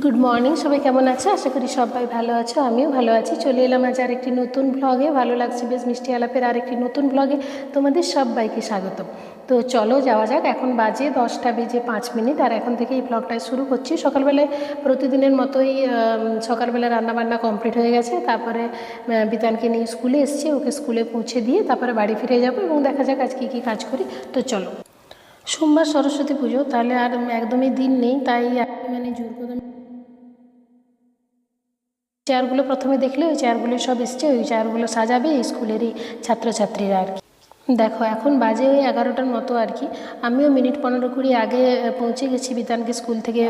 Good morning সবাই কেমন আছো? আশা করি সবাই ভালো আছো, আমিও ভালো আছি। চলে এলাম আজ আরেকটি নতুন ব্লগে ভালো লাগছে, বেশ মিষ্টি আলাপের আরেকটি নতুন ব্লগে তোমাদের সবাইকে স্বাগত তো চলো যাওয়া যাক, এখন বাজে দশটা বেজে পাঁচ মিনিট, আর এখন থেকে এই ব্লগটা শুরু করছি। সকালবেলায় প্রতিদিনের মতোই সকালবেলা রান্নাবান্না কমপ্লিট হয়ে গেছে। তারপরে বিতানকে নিয়ে স্কুলে এসেছি, ওকে স্কুলে পৌঁছে দিয়ে তারপরে বাড়ি ফিরে যাব এবং দেখা যাক আজ কী কী কাজ করি। তো চলো। সোমবার সরস্বতী পুজো, তাহলে আর একদমই দিন নেই, তাই মানে জোর কদমে চেয়ারগুলো প্রথমে দেখলে ওই চেয়ারগুলো সব এসছে ওই চেয়ারগুলো সাজাবে স্কুলেরই ছাত্রছাত্রীরা আর কি। দেখো, এখন বাজে ওই এগারোটার মতো আর কি। আমিও মিনিট পনেরো কুড়ি আগে পৌঁছে গেছি বিতানকে স্কুল থেকে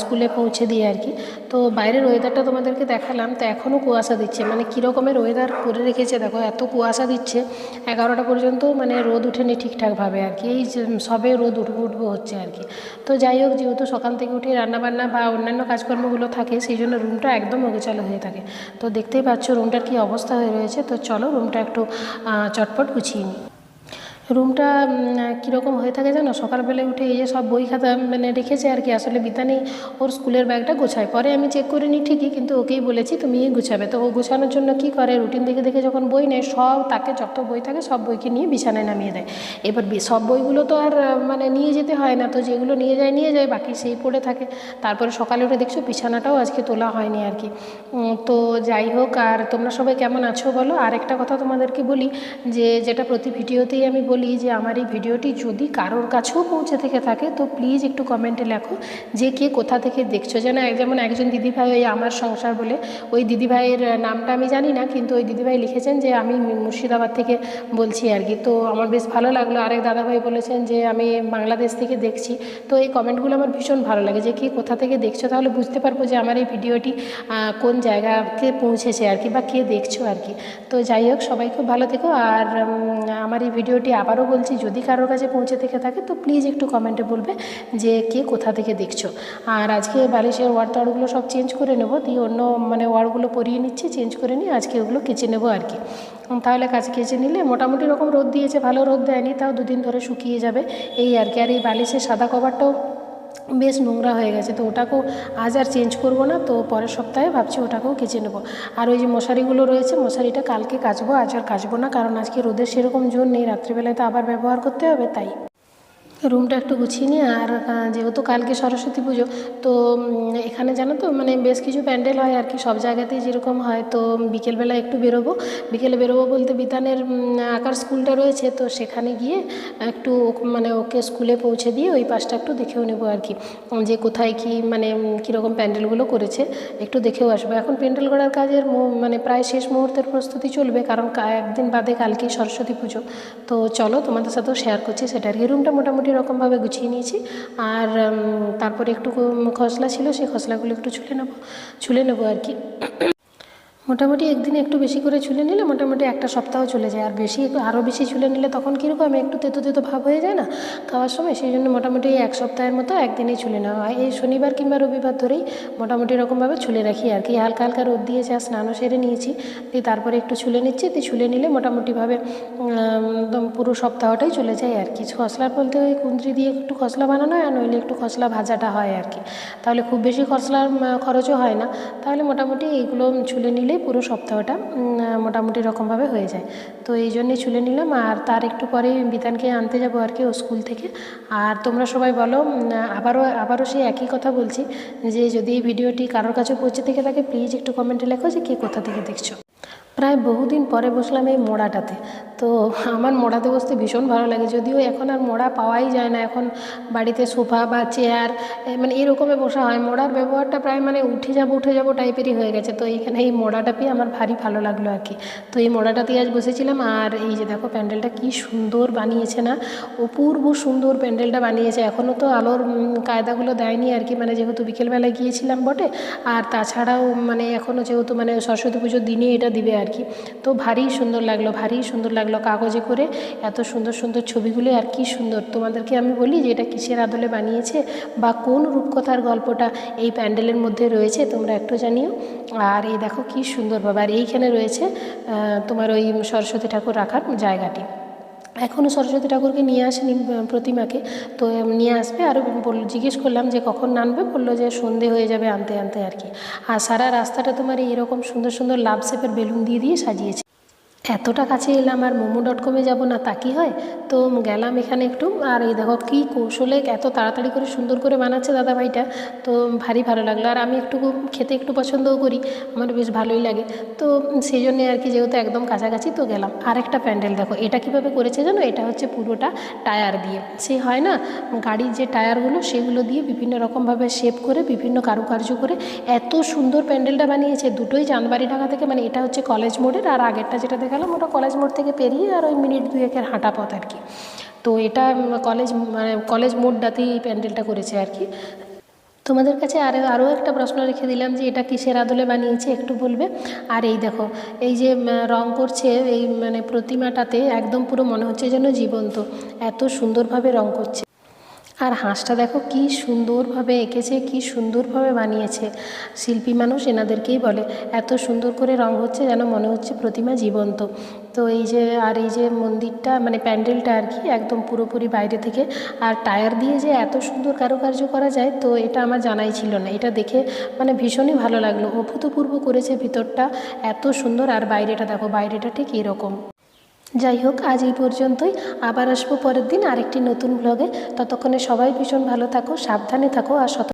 স্কুলে পৌঁছে দিয়ে আর কি। তো বাইরের ওয়েদারটা তোমাদেরকে দেখালাম, তো এখনও কুয়াশা দিচ্ছে। মানে কীরকমের ওয়েদার করে রেখেছে, দেখো, এত কুয়াশা দিচ্ছে। এগারোটা পর্যন্ত মানে রোদ উঠেনি ঠিকঠাকভাবে আর কি। এই সবে রোদ উঠবো উঠবো হচ্ছে আর কি। তো যাই হোক, যেহেতু সকাল থেকে উঠে রান্নাবান্না বা অন্যান্য কাজকর্মগুলো থাকে, সেই জন্য রুমটা একদম অগোছালো হয়ে থাকে। তো দেখতেই পাচ্ছ রুমটার কী অবস্থা হয়ে রয়েছে। তো চলো রুমটা একটু চটপট গুছিয়ে নিই। রুমটা কীরকম হয়ে থাকে জানো? সকালবেলায় উঠে এই যে সব বই খাতা মানে রেখেছে আর কি। আসলে বিতানি ওর স্কুলের ব্যাগটা গোছায়। পরে আমি চেক করে নিই ঠিকই, কিন্তু ওকেই বলেছি তুমি গুছাবে। তো ও গোছানোর জন্য কী করে? রুটিন দেখে দেখে যখন বই নেয়, সব তাকে, যত বই থাকে, সব বইকে নিয়ে বিছানায় নামিয়ে দেয়। এবার সব বইগুলো তো আর মানে নিয়ে যেতে হয় না। তো যেগুলো নিয়ে যায় নিয়ে যায়, বাকি সেই পড়ে থাকে। তারপরে সকালে উঠে দেখছ, বিছানাটাও আজকে তোলা হয়নি আর কি। তো যাই হোক, আর তোমরা সবাই কেমন আছো বলো? আর একটা কথা তোমাদেরকে বলি, যে যেটা প্রতি ভিডিওতেই আমি বলি যে আমার এই ভিডিওটি যদি কারোর কাছেও পৌঁছে থেকে থাকে, তো প্লিজ একটু কমেন্টে লেখো যে কে কোথা থেকে দেখছ। যেন যেমন একজন দিদিভাই ওই আমার সংসার বলে, ওই দিদিভাইয়ের নামটা আমি জানি না, কিন্তু ওই দিদিভাই লিখেছেন যে আমি মুর্শিদাবাদ থেকে বলছি আর কি। তো আমার বেশ ভালো লাগল। আরেক দাদাভাই বলেছেন যে আমি বাংলাদেশ থেকে দেখছি। তো এই কমেন্টগুলো আমার ভীষণ ভালো লাগে যে কে কোথা থেকে দেখছ, তাহলে বুঝতে পারব যে আমার এই ভিডিওটি কোন জায়গাতে পৌঁছেছে আর কি বা কে দেখছ আর কি। তো যাই হোক, সবাই খুব ভালো থেকো। আর আমার এই ভিডিওটি আবারও বলছি, যদি কারোর কাছে পৌঁছে থেকে থাকে, তো প্লিজ একটু কমেন্টে বলবে যে কে কোথা থেকে দেখছ। আর আজকে বালিশের ওয়ার তোয়ারগুলো সব চেঞ্জ করে নেব, দিয়ে অন্য মানে ওয়ারগুলো পরিয়ে নিচ্ছি চেঞ্জ করে নিয়ে আজকে ওগুলো কেচে নেব আর কি। তাহলে কাজ কেচে নিলে মোটামুটি রকম রোদ দিয়েছে, ভালো রোদ দেয়নি, তাও দুদিন ধরে শুকিয়ে যাবে, এই আর কি। আর এই বালিশের সাদা কভারটাও বেশ নোংরা হয়ে গেছে, তো ওটাকেও আজ আর চেঞ্জ করব না, তো পরের সপ্তাহে ভাবছি ওটাকেও কেচে নেব। আর ওই যে মশারিগুলো রয়েছে, মশারিটা কালকে কাচবো, আজ আর কাচবো না, কারণ আজকে রোদের সেরকম জোর নেই, রাত্রিবেলায় তো আবার ব্যবহার করতে হবে, তাই। রুমটা একটু গুছিয়ে নিই আর যেহেতু কালকে সরস্বতী পুজো, তো এখানে জানো তো মানে বেশ কিছু প্যান্ডেল হয় আর কি, সব জায়গাতেই যেরকম হয়, তো বিকেলবেলা একটু বেরোবো। বিকেলে বেরোবো বলতে বিতানের আঁকার স্কুলটা রয়েছে, তো সেখানে গিয়ে একটু মানে ওকে স্কুলে পৌঁছে দিয়ে ওই পাশটা একটু দেখেও নেব আর কি, যে কোথায় কি মানে কীরকম প্যান্ডেলগুলো করেছে, একটু দেখেও আসব। এখন প্যান্ডেল করার কাজের মানে প্রায় শেষ মুহূর্তের প্রস্তুতি চলবে, কারণ একদিন বাদে কালকেই সরস্বতী পুজো। তো চলো তোমাদের সাথেও শেয়ার করছি সেটা আর কি। রুমটা মোটামুটি রকমভাবে গুছিয়ে নিয়েছি। আর তারপরে একটু খসলা ছিল, সেই খসলাগুলো একটু ছুলে নেব ছুলে নেব আর কি। মোটামুটি একদিনে একটু বেশি করে ছুলে নিলে মোটামুটি একটা সপ্তাহ চলে যায়। আর বেশি আরও বেশি ছুলে নিলে তখন কীরকম একটু তেতো তেতো ভাব হয়ে যায় না? খাওয়ার সময় সেই জন্য মোটামুটি এক সপ্তাহের মতো একদিনেই ছুলে নেওয়া হয়। এই শনিবার কিংবা রবিবার ধরেই মোটামুটি এরকমভাবে ছুলে রাখি আর কি। হালকা হালকা রোদ দিয়েছে আর স্নানও সেরে নিয়েছি। দিয়ে তারপরে একটু ছুলে নিচ্ছি। দিয়ে ছুলে নিলে মোটামুটিভাবে একদম পুরো সপ্তাহটাই চলে যায় আর কি। খসলা বলতে ওই কুন্দ্রি দিয়ে একটু খসলা বানানো হয় আর নইলে একটু খসলা ভাজাটা হয় আর কি। তাহলে খুব বেশি খসলার খরচও হয় না। তাহলে মোটামুটি এইগুলো ছুলে নিলেই পুরো সপ্তাহটা মোটামুটি রকমভাবে হয়ে যায়। তো এই জন্যে ছুলে নিলাম আর তার একটু পরেই বিতানকে আনতে যাব আর কি ও স্কুল থেকে। আর তোমরা সবাই বলো আবারও আবারও সেই একই কথা বলছি যে যদি এই ভিডিওটি কারোর কাছে পৌঁছে থেকে থাকে প্লিজ একটু কমেন্টে লেখো যে কে কোথা থেকে দেখছ। প্রায় বহুদিন পরে বসলাম এই মোড়াটাতে। তো আমার মোড়াতে বসতে ভীষণ ভালো লাগে, যদিও এখন আর মোড়া পাওয়াই যায় না। এখন বাড়িতে সোফা বা চেয়ার মানে এরকমে বসা হয়। মোড়ার ব্যবহারটা প্রায় মানে উঠে যাব উঠে যাব টাইপেরই হয়ে গেছে। তো এইখানে এই মোড়াটা পেয়ে আমার ভারী ভালো লাগল আর কি। তো এই মোড়াটাতেই আজ বসেছিলাম। আর এই যে দেখো প্যান্ডেলটা কি সুন্দর বানিয়েছে না? অপূর্ব সুন্দর প্যান্ডেলটা বানিয়েছে। এখনও তো আলোর কায়দাগুলো দেয়নি আর কি। মানে যেহেতু বিকেলবেলায় গিয়েছিলাম বটে। আর তাছাড়াও মানে এখনও যেহেতু মানে সরস্বতী পুজোর দিনে এটা দিবে আর কি? তো ভারী সুন্দর লাগল, ভারী সুন্দর লাগল কাগজে করে। এত সুন্দর সুন্দর ছবিগুলো, আর কি সুন্দর। তোমাদেরকে আমি বলি যে এটা কিসের আদলে বানিয়েছে বা কোন রূপকথার গল্পটা এই প্যান্ডেলের মধ্যে রয়েছে, তোমরা একটু জানিও। আর এই দেখো কি সুন্দরভাবে আর এইখানে রয়েছে তোমার ওই সরস্বতী ঠাকুর রাখার জায়গাটি। এখনও সরস্বতী ঠাকুরকে নিয়ে আসেনি প্রতিমাকে। তো নিয়ে আসবে। আর বলল জিজ্ঞেস করলাম যে কখন আনবে বলল যে সন্ধে হয়ে যাবে আনতে আনতে আর কি। আর সারা রাস্তাটা তোমার এরকম সুন্দর সুন্দর লাভ শেপের বেলুন দিয়ে দিয়ে সাজিয়েছে। এতটা কাছে এলাম আর মোমো ডট কমে যাব না, তা কি হয়? তো গেলাম এখানে একটু, আর এই দেখো কী কৌশলে এত তাড়াতাড়ি করে সুন্দর করে বানাচ্ছে দাদাভাইটা। তো ভারী ভালো লাগল, আর আমি একটু খেতে একটু পছন্দও করি, আমার বেশ ভালোই লাগে। তো সেই জন্যে আর কি যেহেতু একদম কাছাকাছি, তো গেলাম। আর একটা প্যান্ডেল দেখো, এটা কীভাবে করেছে জানো? এটা হচ্ছে পুরোটা টায়ার দিয়ে। সে হয় না, গাড়ির যে টায়ারগুলো, সেগুলো দিয়ে বিভিন্ন রকমভাবে শেপ করে, বিভিন্ন কারুকার্য করে এত সুন্দর প্যান্ডেলটা বানিয়েছে। দুটোই চাঁদবাড়ি ঢাকা থেকে মানে এটা হচ্ছে কলেজ মোড়ের আর আগেরটা যেটা দেখালাম ওটা কলেজ মোড় থেকে পেরিয়ে আর ওই মিনিট দুয়েকের হাঁটা পথ আর কি। তো এটা কলেজ মানে কলেজ মোড়টাতেই প্যান্ডেলটা করেছে আর কি। তোমাদের কাছে আরও আরও একটা প্রশ্ন রেখে দিলাম যে, এটা কিসের আদলে বানিয়েছে একটু বলবে? আর এই দেখো, এই যে রং করছে, এই মানে প্রতিমাটাতে একদম পুরো মনে হচ্ছে যেন জীবন্ত। এত সুন্দরভাবে রং করছে। আর হাঁসটা দেখো কি সুন্দরভাবে এঁকেছে, কি সুন্দরভাবে বানিয়েছে। শিল্পী মানুষ এনাদেরকেই বলে, এত সুন্দর করে রং হচ্ছে যেন মনে হচ্ছে প্রতিমা জীবন্ত। তো এই যে, আর এই যে মন্দিরটা মানে প্যান্ডেলটা আর কি, একদম পুরোপুরি বাইরে থেকে, আর টায়ার দিয়ে যে এত সুন্দর কারুকার্য করা যায়, তো এটা আমার জানাই ছিল না। এটা দেখে মানে ভীষণই ভালো লাগল। অভূতপূর্ব করেছে ভিতরটা, এত সুন্দর। আর বাইরেটা দেখো, বাইরেটা ঠিক এরকম। যাই হোক, আজ এই পর্যন্তই। আবার আসব পরের দিন আরেকটি নতুন ব্লগে ততক্ষণে সবাই ভীষণ ভালো থাকো, সাবধানে থাকো আর সত